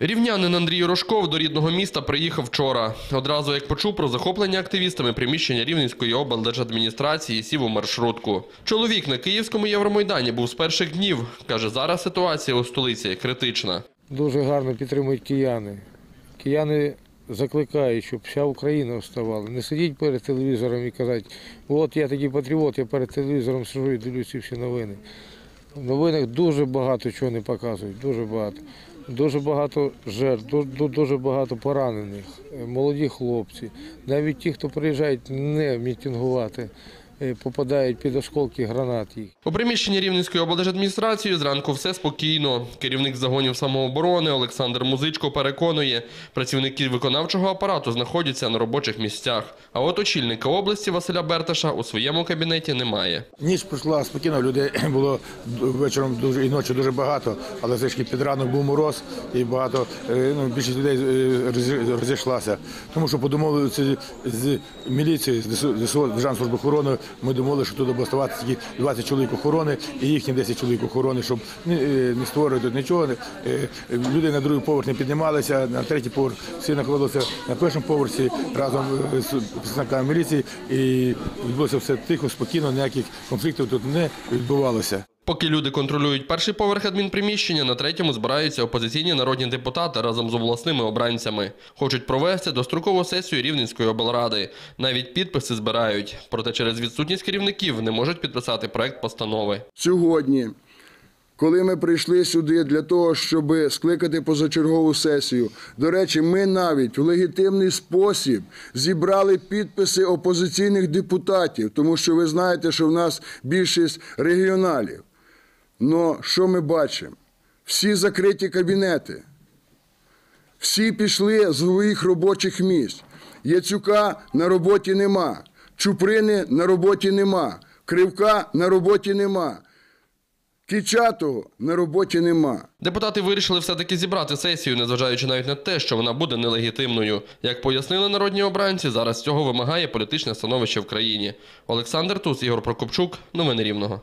Рівнянин Андрій Рожков до рідного міста приїхав вчора. Одразу як почув про захоплення активістами приміщення Рівненської облдержадміністрації, сів у маршрутку. Чоловік на Київському Євромайдані був з перших днів. Каже, зараз ситуація у столиці критична. Дуже гарно підтримують кияни. Кияни закликають, щоб вся Україна вставала. Не сидіть перед телевізором і казати, от я такий патріот, я перед телевізором сижу і дивлюся всі новини. В новинах дуже багато чого не показують, дуже багато. Дуже багато жертв, ду- ду- дуже багато поранених, е, молоді хлопці. Навіть ті, хто приїжджають не мітингувати, попадають під осколки гранат. У приміщенні Рівненської облдержадміністрації зранку все спокійно. Керівник загонів самооборони Олександр Музичко переконує, працівники виконавчого апарату знаходяться на робочих місцях. А от очільника області Василя Берташа у своєму кабінеті немає. Ніч пройшла спокійно, людей було вечором дуже і ночі дуже багато, але все ж під ранок був мороз і багато, е, ну, більшість людей е, розійшлася. Тому що подумали з міліцією, з Державної служби охорони, ми думали, що тут ставати тільки 20 чоловік охорони і їхні 10 чоловік охорони, щоб не, е, створювати нічого. Е, Люди на другий поверх не піднімалися, на третій поверх всі знаходилися на першому поверсі разом е, з представниками міліції і відбулося все тихо, спокійно, ніяких конфліктів тут не відбувалося. Поки люди контролюють перший поверх адмінприміщення, на третьому збираються опозиційні народні депутати разом з обласними обранцями. Хочуть провести дострокову сесію Рівненської облради. Навіть підписи збирають. Проте через відсутність керівників не можуть підписати проект постанови. сьогодні, коли ми прийшли сюди для того, щоб скликати позачергову сесію, до речі, ми навіть в легітимний спосіб зібрали підписи опозиційних депутатів, тому що ви знаєте, що в нас більшість регіоналів. Но що ми бачимо? Всі закриті кабінети. Всі пішли з своїх робочих місць. Яцюка на роботі нема, Чуприни на роботі нема, Кривка на роботі нема, Кічатого на роботі нема. Депутати вирішили все-таки зібрати сесію, незважаючи навіть на те, що вона буде нелегітимною. Як пояснили народні обранці, зараз цього вимагає політичне становище в країні. Олександр Тус, Ігор Прокопчук. Новини Рівного.